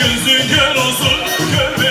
gözün kör olsun, köpek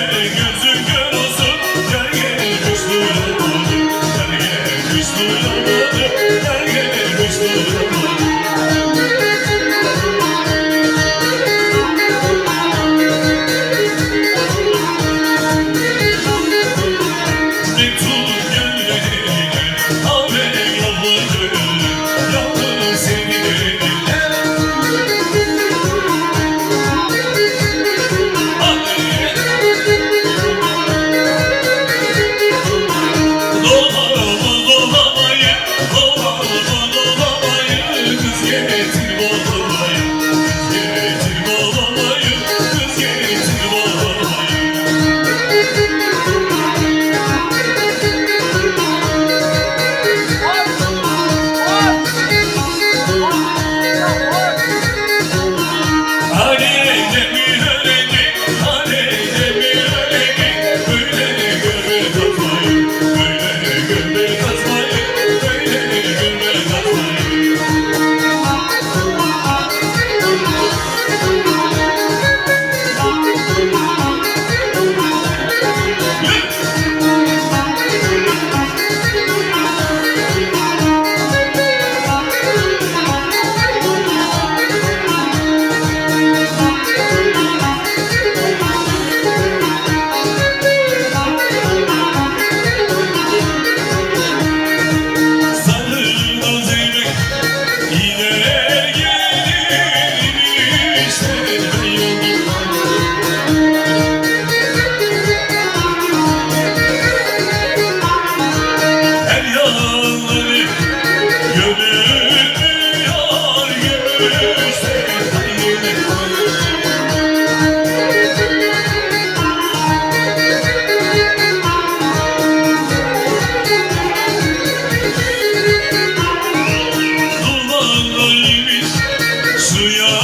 Hallelujah.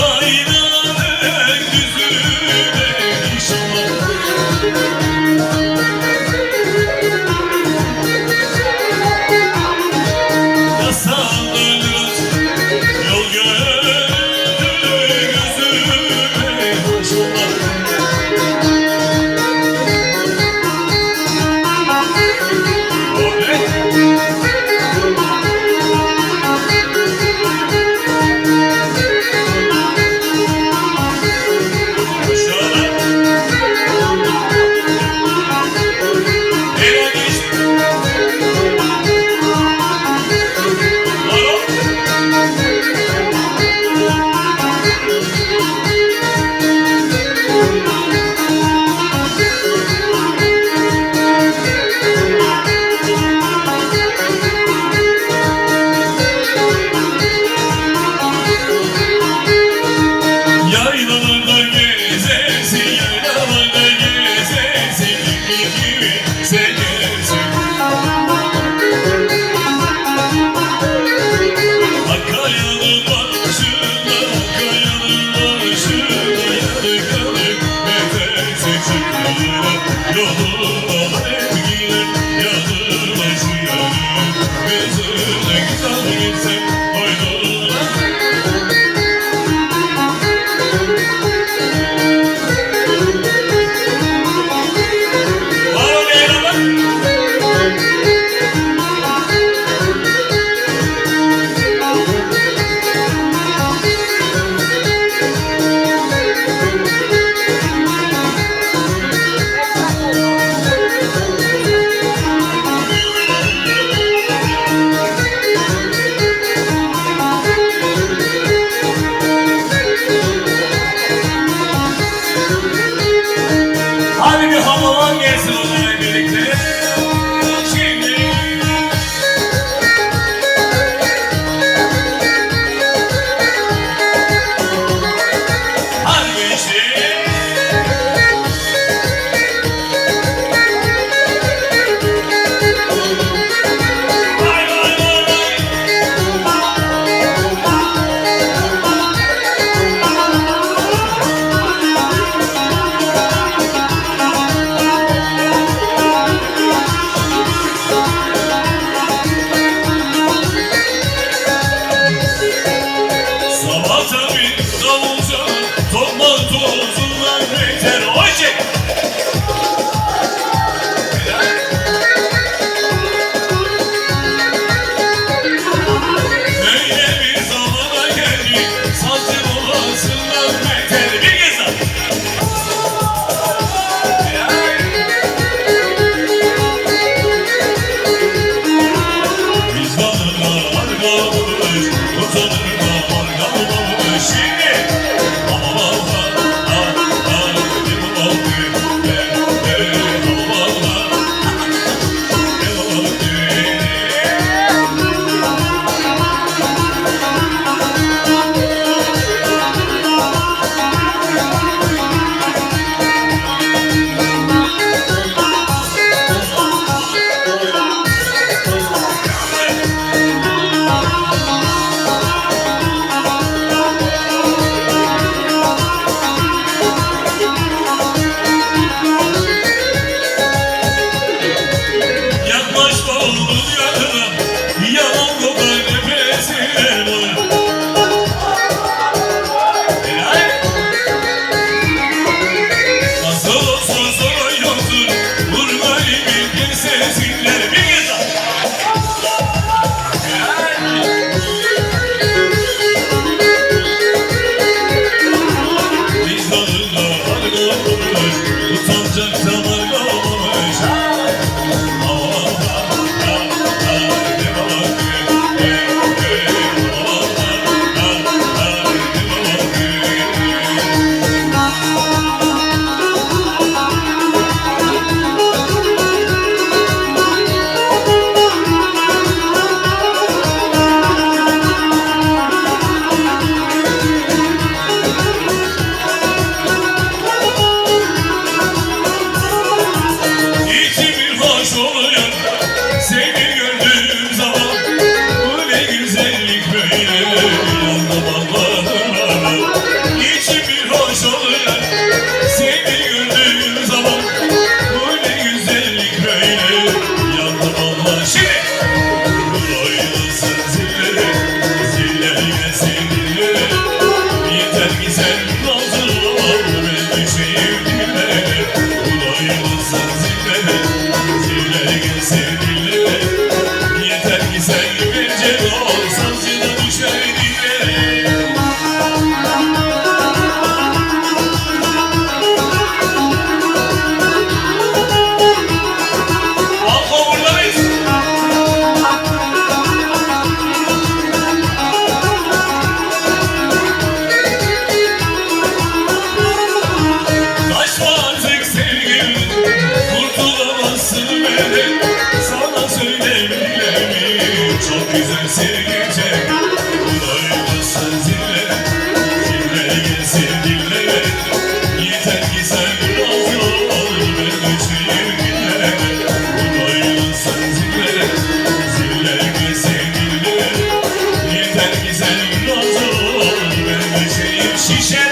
sevgili Yandım Allah şimdi gelsin gece Kulağım basın zille. Zille gelsin dillere Yeter ki sen biraz ol Ben göçmeyeyim dillere Kulağım basın zille Zille şişe.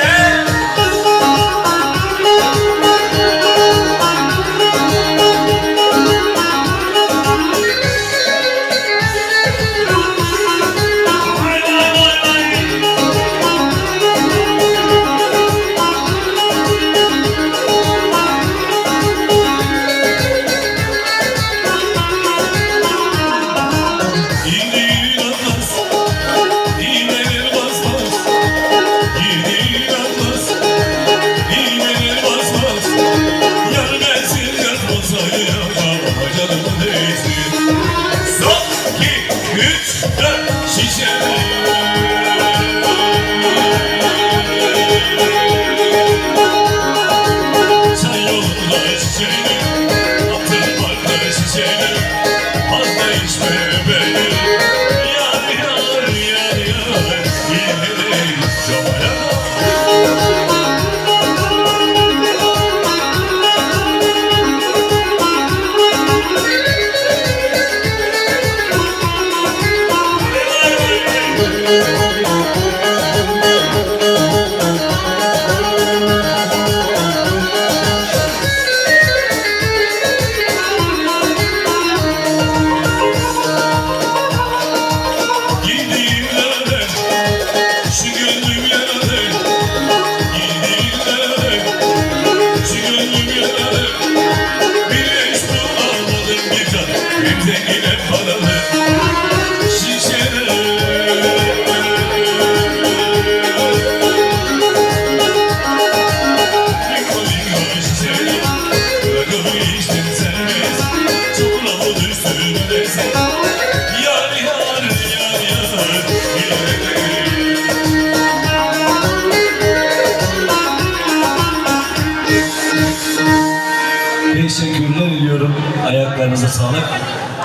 谢谢。Sağlık.